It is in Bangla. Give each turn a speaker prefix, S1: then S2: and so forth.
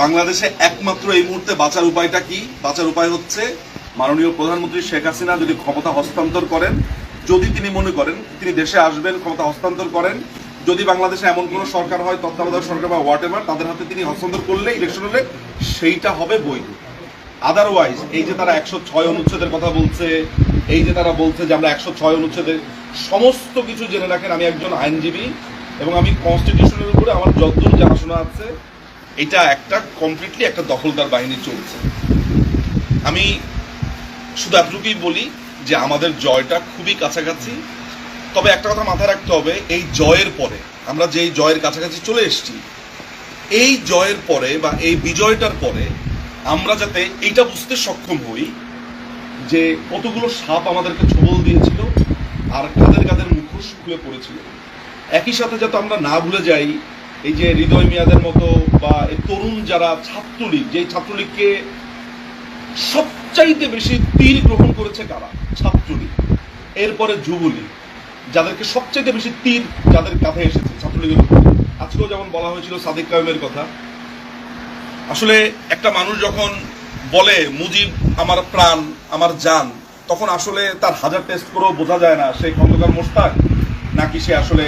S1: বাংলাদেশে একমাত্র এই মুহূর্তে বাঁচার উপায়টা কি? বাঁচার উপায় হচ্ছে মাননীয় প্রধানমন্ত্রী শেখ হাসিনা যদি ক্ষমতা হস্তান্তর করেন, যদি তিনি মনে করেন তিনি দেশে আসবেন, ক্ষমতা হস্তান্তর করেন, যদি বাংলাদেশে এমন কোনো সরকার হয়, তত্ত্বাবধায়ক সরকার বা হোয়াট এভার তাদের হাতে তিনি হস্তান্তর করলে ইলেকশন হলে সেইটা হবে বৈধ আদারওয়াইজ এই যে তারা একশো ছয় অনুচ্ছেদের কথা বলছে, এই যে তারা বলছে যে আমরা একশো ছয় অনুচ্ছেদের সমস্ত কিছু জেনে রাখেন, আমি একজন আইনজীবী এবং আমি কনস্টিটিউশনের উপরে আমার যতদূর জানাশোনা আছে এটা একটা কমপ্লিটলি একটা দখলদার বাহিনী চলছে। আমি শুধু এতটুকুই বলি যে আমাদের জয়টা খুবই কাছাকাছি। তবে একটা কথা মাথায় রাখতে হবে, এই জয়ের পরে, আমরা যেই জয়ের কাছাকাছি চলে এসেছি, এই জয়ের পরে বা এই বিজয়টার পরে আমরা যাতে এইটা বুঝতে সক্ষম হই যে কতগুলো সাপ আমাদেরকে ছবল দিয়েছিল আর কাদের কাদের মুখোশ খুলে পড়েছিল। একই সাথে যাতে আমরা না ভুলে যাই এই যে হৃদয় মিয়াদের মতো বা এই তরুণ যারা ছাত্রলীগ, যেই ছাত্রলীগকে সবচাইতে বেশি তীর গ্রহণ করেছে কারা? ছাত্রলীগ। এরপরে যুবলীগ, যাদেরকে সবচাইতে বেশি তীর যাদের কাঁধে এসেছে, ছাত্রলীগের আজকেও যেমন বলা হয়েছিল সাদিক কায়েমের কথা, আসলে একটা মানুষ যখন বলে, মুজিব আমার প্রাণ, আমার যান তখন আসলে তার হাজার টেস্ট করেও বোঝা যায় না সেই খন্দকার মোস্তাক নাকি সে আসলে